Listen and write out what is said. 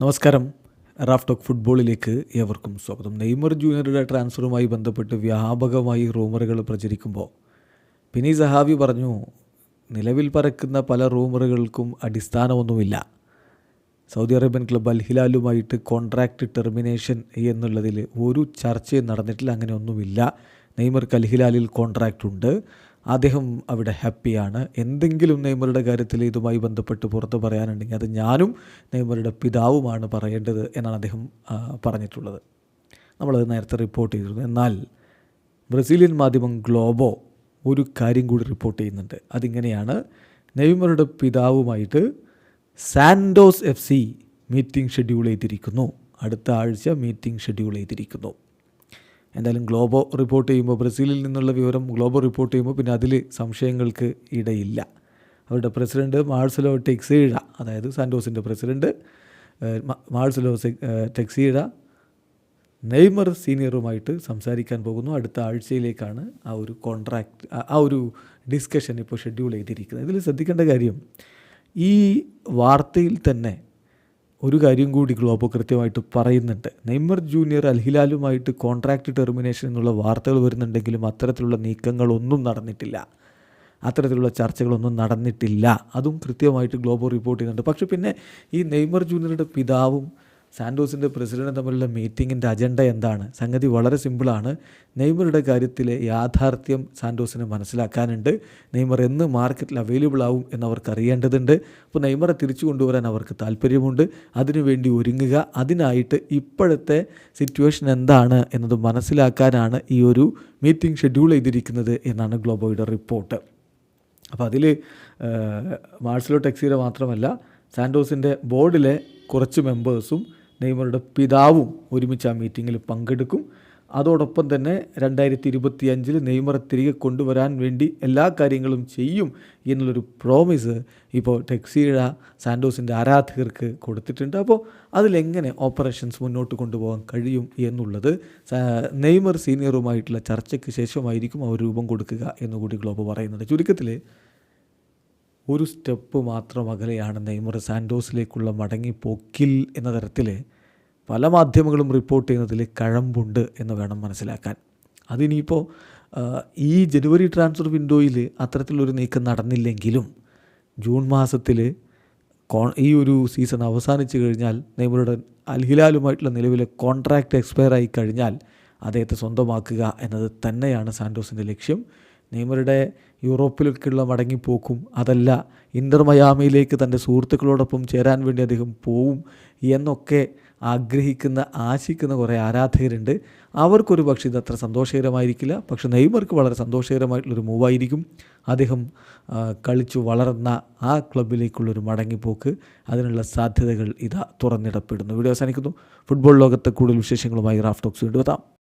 നമസ്കാരം. Raf talk ഫുട്ബോളിലേക്ക് ഏവർക്കും സ്വാഗതം. നെയ്മർ ജൂനിയറുടെ ട്രാൻസ്ഫറുമായി ബന്ധപ്പെട്ട് വ്യാപകമായി റൂമറുകൾ പ്രചരിക്കുമ്പോൾ പിനി സഹാബി പറഞ്ഞു നിലവിൽ പറക്കുന്ന പല റൂമറുകൾക്കും അടിസ്ഥാനമൊന്നുമില്ല. സൗദി അറേബ്യൻ ക്ലബ്ബ് അൽ ഹിലാലുമായിട്ട് കോൺട്രാക്റ്റ് ടെർമിനേഷൻ എന്നുള്ളതിൽ ഒരു ചർച്ചയും നടന്നിട്ടില്ല അങ്ങനെ ഒന്നുമില്ല നെയ്മർക്ക് അൽ ഹിലാലിൽ കോൺട്രാക്റ്റ് ഉണ്ട്. അദ്ദേഹം അവിടെ ഹാപ്പിയാണ്. എന്തെങ്കിലും നെയ്മറുടെ കാര്യത്തിൽ ഇതുമായി ബന്ധപ്പെട്ട് പുറത്ത് പറയാനുണ്ടെങ്കിൽ അത് ഞാനും നെയ്മറുടെ പിതാവുമാണ് പറയേണ്ടത് എന്നാണ് അദ്ദേഹം പറഞ്ഞിട്ടുള്ളത്. നമ്മളത് നേരത്തെ റിപ്പോർട്ട് ചെയ്തിരുന്നു. എന്നാൽ ബ്രസീലിയൻ മാധ്യമം ഗ്ലോബോ ഒരു കാര്യം കൂടി റിപ്പോർട്ട് ചെയ്യുന്നുണ്ട്. അതിങ്ങനെയാണ് നെയ്മറുടെ പിതാവുമായിട്ട് Santos F C meeting schedule ചെയ്തിരിക്കുന്നു. അടുത്ത ആഴ്ച മീറ്റിംഗ് ഷെഡ്യൂൾ ചെയ്തിരിക്കുന്നു. എന്തായാലും ഗ്ലോബോ റിപ്പോർട്ട് ചെയ്യുമ്പോൾ ബ്രസീലിൽ നിന്നുള്ള വിവരം ഗ്ലോബോ റിപ്പോർട്ട് ചെയ്യുമ്പോൾ പിന്നെ അതിൽ സംശയങ്ങൾക്ക് ഇടയില്ല. അവരുടെ പ്രസിഡന്റ് മാഴ്സലോ ടെക്സീഴ അതായത് സാൻഡോസിന്റെ പ്രസിഡന്റ് മാഴ്സലോ ടെക്സീഴ നെയ്മർ സീനിയറുമായിട്ട് സംസാരിക്കാൻ പോകുന്നു. അടുത്ത ആഴ്ചയിലേക്കാണ് ആ ഒരു കോൺട്രാക്ട് ആ ഒരു ഡിസ്കഷൻ ഇപ്പോൾ ഷെഡ്യൂൾ ചെയ്തിരിക്കുന്നത്. ഇതിൽ ശ്രദ്ധിക്കേണ്ട കാര്യം ഈ വാർത്തയിൽ തന്നെ ഒരു കാര്യം കൂടി ഗ്ലോബോ കൃത്യമായിട്ട് പറയുന്നുണ്ട്. നെയ്മർ ജൂനിയർ അൽഹിലാലുമായിട്ട് കോൺട്രാക്റ്റ് ടെർമിനേഷൻ എന്നുള്ള വാർത്തകൾ വരുന്നുണ്ടെങ്കിലും അത്തരത്തിലുള്ള നീക്കങ്ങളൊന്നും നടന്നിട്ടില്ല. അത്തരത്തിലുള്ള ചർച്ചകളൊന്നും നടന്നിട്ടില്ല. അതും കൃത്യമായിട്ട് ഗ്ലോബോ റിപ്പോർട്ട് ചെയ്യുന്നുണ്ട്. പക്ഷേ പിന്നെ ഈ നെയ്മർ ജൂനിയറുടെ പിതാവും സാൻഡോസിന്റെ പ്രസിഡന്റ് തമ്മിലുള്ള മീറ്റിങ്ങിന്റെ അജണ്ട എന്താണ്? സംഗതി വളരെ സിമ്പിളാണ്. നെയ്മറുടെ കാര്യത്തിലെ യാഥാർത്ഥ്യം സാൻഡോസിന് മനസ്സിലാക്കാനുണ്ട്. നെയ്മർ എന്ന് മാർക്കറ്റിൽ അവൈലബിൾ ആവും എന്നവർക്ക് അറിയേണ്ടതുണ്ട് അപ്പോൾ നെയ്മറെ തിരിച്ചു കൊണ്ടുവരാൻ അവർക്ക് താല്പര്യമുണ്ട്. അതിനുവേണ്ടി ഒരുങ്ങുക. അതിനായിട്ട് ഇപ്പോഴത്തെ സിറ്റുവേഷൻ എന്താണ് എന്നത് മനസ്സിലാക്കാനാണ് ഈ ഒരു മീറ്റിംഗ് ഷെഡ്യൂൾ ചെയ്തിരിക്കുന്നത് എന്നാണ് ഗ്ലോബോയുടെ റിപ്പോർട്ട്. അപ്പോൾ അതിൽ മാർസലോ ടെക്സിയുടെ മാത്രമല്ല സാൻഡോസിന്റെ ബോർഡിലെ കുറച്ച് മെമ്പേഴ്സും നെയ്മറുടെ പിതാവും ഒരുമിച്ച് ആ മീറ്റിങ്ങിൽ പങ്കെടുക്കും. അതോടൊപ്പം തന്നെ രണ്ടായിരത്തി ഇരുപത്തി അഞ്ചിൽ നെയ്മറെ തിരികെ കൊണ്ടുവരാൻ വേണ്ടി എല്ലാ കാര്യങ്ങളും ചെയ്യും എന്നുള്ളൊരു പ്രോമിസ് ഇപ്പോൾ ടെക്സീഴ സാൻഡോസിന്റെ ആരാധകർക്ക് കൊടുത്തിട്ടുണ്ട്. അപ്പോൾ അതിലെങ്ങനെ ഓപ്പറേഷൻസ് മുന്നോട്ട് കൊണ്ടുപോകാൻ കഴിയും എന്നുള്ളത് നെയ്മർ സീനിയറുമായിട്ടുള്ള ചർച്ചയ്ക്ക് ശേഷമായിരിക്കും അവർ രൂപം കൊടുക്കുക എന്നുകൂടി ഗ്ലോബ് പറയുന്നുണ്ട്. ചുരുക്കത്തിൽ ഒരു സ്റ്റെപ്പ് മാത്രം അകലെയാണ് നെയ്മർ സാൻഡോസിലേക്കുള്ള മടങ്ങിപ്പോക്കിൽ എന്ന തരത്തിൽ പല മാധ്യമങ്ങളും റിപ്പോർട്ട് ചെയ്യുന്നതിൽ കഴമ്പുണ്ട് എന്ന് വേണം മനസ്സിലാക്കാൻ. അതിനിയിപ്പോൾ ഈ ജനുവരി ട്രാൻസ്ഫർ വിൻഡോയിൽ അത്തരത്തിലൊരു നീക്കം നടന്നില്ലെങ്കിലും ജൂൺ മാസത്തിൽ കോൺ ഈ ഒരു സീസൺ അവസാനിച്ചു കഴിഞ്ഞാൽ നെയ്മറുടെ അൽഹിലാലുമായിട്ടുള്ള നിലവിലെ കോൺട്രാക്റ്റ് എക്സ്പയർ ആയി കഴിഞ്ഞാൽ അദ്ദേഹത്തെ സ്വന്തമാക്കുക എന്നത് തന്നെയാണ് സാൻഡോസിന്റെ ലക്ഷ്യം. നെയ്മറുടെ യൂറോപ്പിലേക്കുള്ള മടങ്ങിപ്പോക്കും അതല്ല ഇന്റർ മയാമിയിലേക്ക് തന്റെ സുഹൃത്തുക്കളോടൊപ്പം ചേരാൻ വേണ്ടി അദ്ദേഹം പോവും എന്നൊക്കെ ആഗ്രഹിക്കുന്ന ആശിക്കുന്ന കുറേ ആരാധകരുണ്ട്. അവർക്കൊരു പക്ഷേ ഇത് അത്ര സന്തോഷകരമായിരിക്കില്ല. പക്ഷേ നെയ്മർക്ക് വളരെ സന്തോഷകരമായിട്ടുള്ളൊരു മൂവായിരിക്കും. അദ്ദേഹം കളിച്ചു വളർന്ന ആ ക്ലബിലേക്കുള്ളൊരു മടങ്ങിപ്പോക്ക്. അതിനുള്ള സാധ്യതകൾ ഇതാ തുറന്നിടപ്പെടുന്നു. വീഡിയോ അവസാനിക്കുന്നു. ഫുട്ബോൾ ലോകത്തെ കൂടുതൽ വിശേഷങ്ങളുമായി റാഫ്റ്റോക്സ് വീണ്ടും എത്താം.